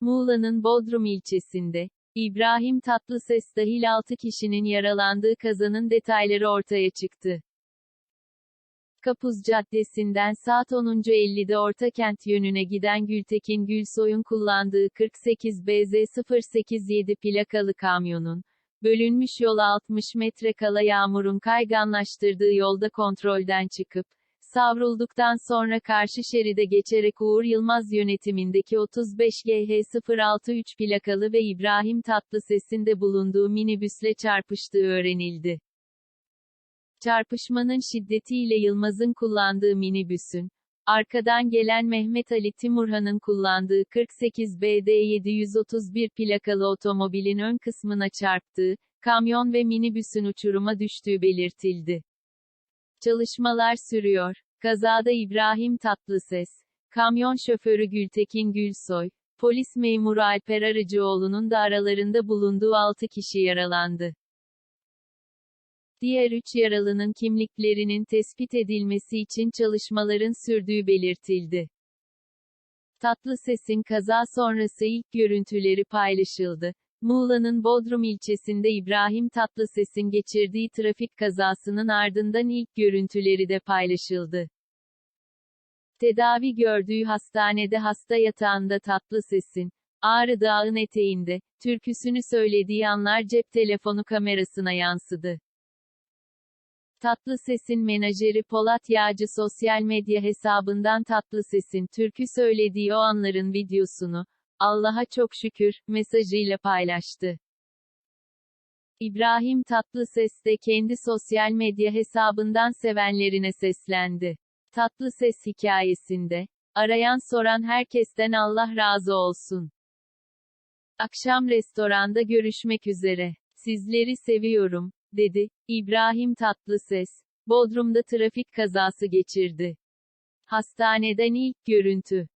Muğla'nın Bodrum ilçesinde, İbrahim Tatlıses dahil 6 kişinin yaralandığı kazanın detayları ortaya çıktı. Kapuz Caddesi'nden saat 10.50'de Ortakent yönüne giden Gültekin Gülsoy'un kullandığı 48 BZ 087 plakalı kamyonun, bölünmüş yola 60 metre kala yağmurun kayganlaştırdığı yolda kontrolden çıkıp, savrulduktan sonra karşı şeride geçerek Uğur Yılmaz yönetimindeki 35 GH063 plakalı ve İbrahim Tatlıses'in de bulunduğu minibüsle çarpıştığı öğrenildi. Çarpışmanın şiddetiyle Yılmaz'ın kullandığı minibüsün, arkadan gelen Mehmet Ali Timurhan'ın kullandığı 48 BD 731 plakalı otomobilin ön kısmına çarptığı, kamyon ve minibüsün uçuruma düştüğü belirtildi. Çalışmalar sürüyor. Kazada İbrahim Tatlıses, kamyon şoförü Gültekin Gülsoy, polis memuru Alper Arıcıoğlu'nun da aralarında bulunduğu 6 kişi yaralandı. Diğer 3 yaralının kimliklerinin tespit edilmesi için çalışmaların sürdüğü belirtildi. Tatlıses'in kaza sonrası ilk görüntüleri paylaşıldı. Muğla'nın Bodrum ilçesinde İbrahim Tatlıses'in geçirdiği trafik kazasının ardından ilk görüntüleri de paylaşıldı. Tedavi gördüğü hastanede hasta yatağında Tatlıses'in, Ağrı Dağı'nın eteğinde, türküsünü söylediği anlar cep telefonu kamerasına yansıdı. Tatlıses'in menajeri Polat Yağcı sosyal medya hesabından Tatlıses'in türkü söylediği o anların videosunu, Allah'a çok şükür, mesajıyla paylaştı. İbrahim Tatlıses de kendi sosyal medya hesabından sevenlerine seslendi. Tatlıses hikayesinde, arayan soran herkesten Allah razı olsun. Akşam restoranda görüşmek üzere. Sizleri seviyorum, dedi. İbrahim Tatlıses, Bodrum'da trafik kazası geçirdi. Hastaneden ilk görüntü.